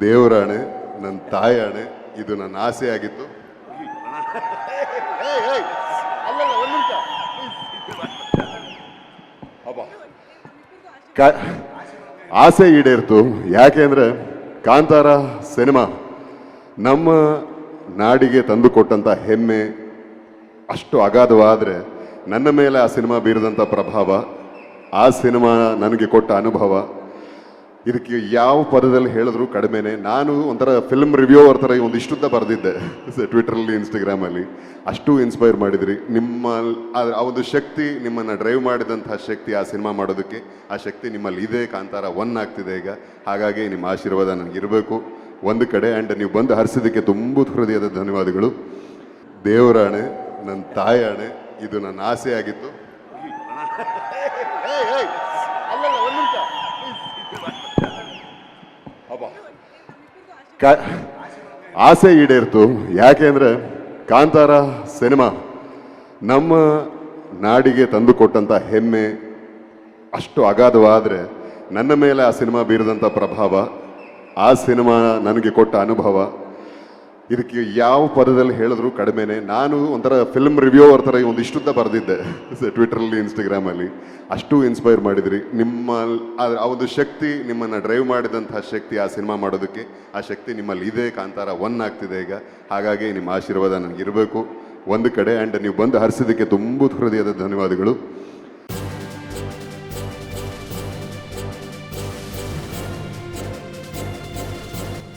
ದೇವರಾಣೆ ನನ್ನ ತಾಯಾಣೆ ಇದು ನನ್ನ ಆಸೆ ಆಗಿತ್ತು ಆಸೆ ಈಡೇರ್ತು. ಯಾಕೆಂದ್ರೆ ಕಾಂತಾರ ಸಿನಿಮಾ ನಮ್ಮ ನಾಡಿಗೆ ತಂದು ಕೊಟ್ಟಂಥ ಹೆಮ್ಮೆ ಅಷ್ಟು ಅಗಾಧವಾದರೆ ನನ್ನ ಮೇಲೆ ಆ ಸಿನಿಮಾ ಬೀರಿದಂಥ ಪ್ರಭಾವ ಆ ಸಿನಿಮಾ ನನಗೆ ಕೊಟ್ಟ ಅನುಭವ ಇದಕ್ಕೆ ಯಾವ ಪದದಲ್ಲಿ ಹೇಳಿದ್ರು ಕಡಿಮೆನೆ. ನಾನು ಒಂಥರ ಫಿಲ್ಮ್ ರಿವ್ಯೂ ಥರ ಒಂದು ಇಷ್ಟುದ್ದ ಬರೆದಿದ್ದೆ. ಟ್ವಿಟರಲ್ಲಿ ಇನ್ಸ್ಟಾಗ್ರಾಮಲ್ಲಿ ಅಷ್ಟು ಇನ್ಸ್ಪೈರ್ ಮಾಡಿದ್ರಿ. ನಿಮ್ಮ ಆ- ಒಂದು ಶಕ್ತಿ ನಿಮ್ಮನ್ನು ಡ್ರೈವ್ ಮಾಡಿದಂಥ ಶಕ್ತಿ ಆ ಸಿನಿಮಾ ಮಾಡೋದಕ್ಕೆ. ಆ ಶಕ್ತಿ ನಿಮ್ಮಲ್ಲಿ ಇದೆ. ಕಾಂತಾರ ಒನ್ ಆಗ್ತಿದೆ ಈಗ. ಹಾಗಾಗಿ ನಿಮ್ಮ ಆಶೀರ್ವಾದ ನನಗಿರಬೇಕು ಒಂದು ಕಡೆ ಆ್ಯಂಡ್ ನೀವು ಬಂದು ಹರಿಸಿದ್ದಕ್ಕೆ ತುಂಬ ಹೃದಯದ ಧನ್ಯವಾದಗಳು. ದೇವರಾಣೆ ನನ್ನ ತಾಯಾಣೆ, ಇದು ನನ್ನ ಆಸೆ ಆಗಿತ್ತು. ಆಸೆ ಈಡೇರ್ತು. ಯಾಕೆಂದ್ರೆ ಕಾಂತಾರ ಸಿನಿಮಾ ನಮ್ಮ ನಾಡಿಗೆ ತಂದುಕೊಟ್ಟಂಥ ಹೆಮ್ಮೆ ಅಷ್ಟು ಅಗಾಧವಾದರೆ ನನ್ನ ಮೇಲೆ ಆ ಸಿನಿಮಾ ಬೀರಿದಂಥ ಪ್ರಭಾವ, ಆ ಸಿನಿಮಾ ನನಗೆ ಕೊಟ್ಟ ಅನುಭವ ಇದಕ್ಕೆ ಯಾವ ಪದದಲ್ಲಿ ಹೇಳಿದ್ರು ಕಡಿಮೆನೆ. ನಾನು ಒಂಥರ ಫಿಲ್ಮ್ ರಿವ್ಯೂ ಅವ್ರ ಥರ ಒಂದು ಇಷ್ಟುದ್ದ ಬರೆದಿದ್ದೆ. ಟ್ವಿಟರಲ್ಲಿ ಇನ್ಸ್ಟಾಗ್ರಾಮಲ್ಲಿ ಅಷ್ಟು ಇನ್ಸ್ಪೈರ್ ಮಾಡಿದ್ರಿ. ನಿಮ್ಮ ಆ- ಒಂದು ಶಕ್ತಿ ನಿಮ್ಮನ್ನು ಡ್ರೈವ್ ಮಾಡಿದಂತಹ ಶಕ್ತಿ ಆ ಸಿನಿಮಾ ಮಾಡೋದಕ್ಕೆ, ಆ ಶಕ್ತಿ ನಿಮ್ಮಲ್ಲಿ ಇದೆ. ಕಾಂತಾರ ಒನ್ ಆಗ್ತಿದೆ ಈಗ. ಹಾಗಾಗಿ ನಿಮ್ಮ ಆಶೀರ್ವಾದ ನನಗಿರಬೇಕು. ಒಂದು ಕಡೆ ಆ್ಯಂಡ್ ನೀವು ಬಂದು ಹರಿಸಿದ್ದಕ್ಕೆ ತುಂಬ ಹೃದಯದ ಧನ್ಯವಾದಗಳು.